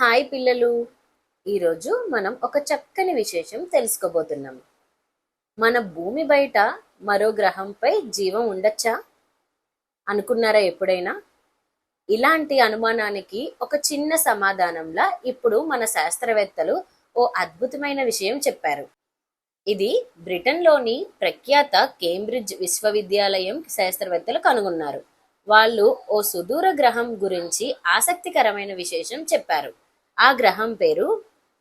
Hi పిల్లలు. ఈరోజు మనం ఒక చక్కని విశేషం తెలుసుకోబోతున్నాం. మన భూమి బయట మరో గ్రహంపై జీవం ఉండొచ్చా? అనుకున్నారా ఎప్పుడైనా? ఇలాంటి అనుమానానికి ఒక చిన్న సమాధానంలా ఇప్పుడు మన శాస్త్రవేత్తలు ఓ అద్భుతమైన విషయం చెప్పారు. ఇది బ్రిటన్లోని ప్రఖ్యాత కేంబ్రిడ్జ్ విశ్వవిద్యాలయం శాస్త్రవేత్తలు కనుగొన్నారు. వాళ్ళు ఓ సుదూర గ్రహం గురించి ఆసక్తికరమైన విశేషం చెప్పారు. ఆ గ్రహం పేరు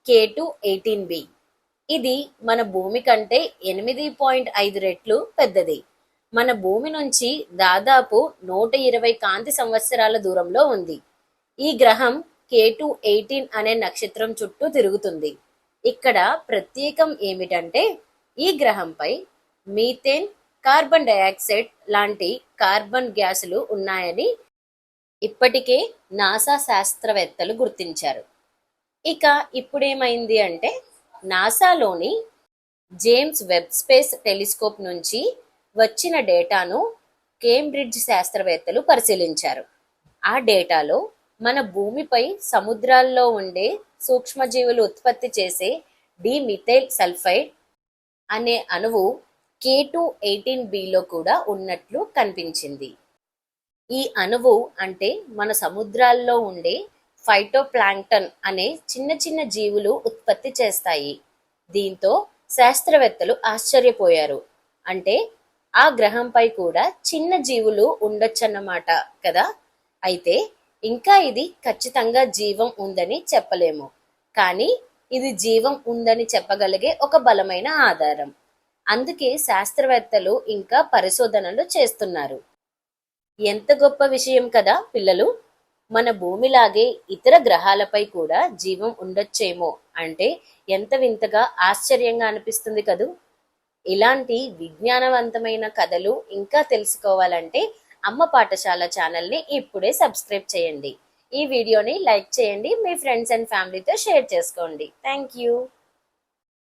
కే టూ ఎయిటీన్ బి ఇది మన భూమి కంటే ఎనిమిది పాయింట్ ఐదు రెట్లు పెద్దది. మన భూమి నుంచి దాదాపు నూట ఇరవై కాంతి సంవత్సరాల దూరంలో ఉంది. ఈ గ్రహం కే టూ ఎయిటీన్ అనే నక్షత్రం చుట్టూ తిరుగుతుంది. ఇక్కడ ప్రత్యేకం ఏమిటంటే ఈ గ్రహంపై మీథేన్ కార్బన్ డయాక్సైడ్ లాంటి కార్బన్ గ్యాసులు ఉన్నాయని ఇప్పటికే నాసా శాస్త్రవేత్తలు గుర్తించారు. ఇక ఇప్పుడేమైంది అంటే నాసాలోని జేమ్స్ వెబ్ స్పేస్ టెలిస్కోప్ నుంచి వచ్చిన డేటాను కేంబ్రిడ్జ్ శాస్త్రవేత్తలు పరిశీలించారు. ఆ డేటాలో మన భూమిపై సముద్రాల్లో ఉండే సూక్ష్మజీవులు ఉత్పత్తి చేసే డిమిథైల్ సల్ఫైడ్ అనే అణువు కే టూ ఎయిటీన్ బిలో కూడా ఉన్నట్లు కనిపించింది. ఈ అణువు అంటే మన సముద్రాల్లో ఉండే ఫైటోప్లాంక్టన్ అనే చిన్న చిన్న జీవులు ఉత్పత్తి చేస్తాయి. దీంతో శాస్త్రవేత్తలు ఆశ్చర్యపోయారు. అంటే ఆ గ్రహంపై కూడా చిన్న జీవులు ఉండొచ్చన్నమాట కదా? అయితే ఇంకా ఇది ఖచ్చితంగా జీవం ఉందని చెప్పలేము. కానీ ఇది జీవం ఉందని చెప్పగలిగే ఒక బలమైన ఆధారం. అందుకే శాస్త్రవేత్తలు ఇంకా పరిశోధనలు చేస్తున్నారు. ఎంత గొప్ప విషయం కదా పిల్లలు? మన భూమిలాగే ఇతర గ్రహాలపై కూడా జీవం ఉండొచ్చేమో. అంటే ఎంత వింతగా ఆశ్చర్యంగా అనిపిస్తుంది కదూ? ఇలాంటి విజ్ఞానవంతమైన కథలు ఇంకా తెలుసుకోవాలంటే అమ్మ పాఠశాల ఛానల్ని ఇప్పుడే సబ్స్క్రైబ్ చేయండి. ఈ వీడియోని లైక్ చేయండి మీ ఫ్రెండ్స్ అండ్ ఫ్యామిలీతో షేర్ చేసుకోండి. Thank you.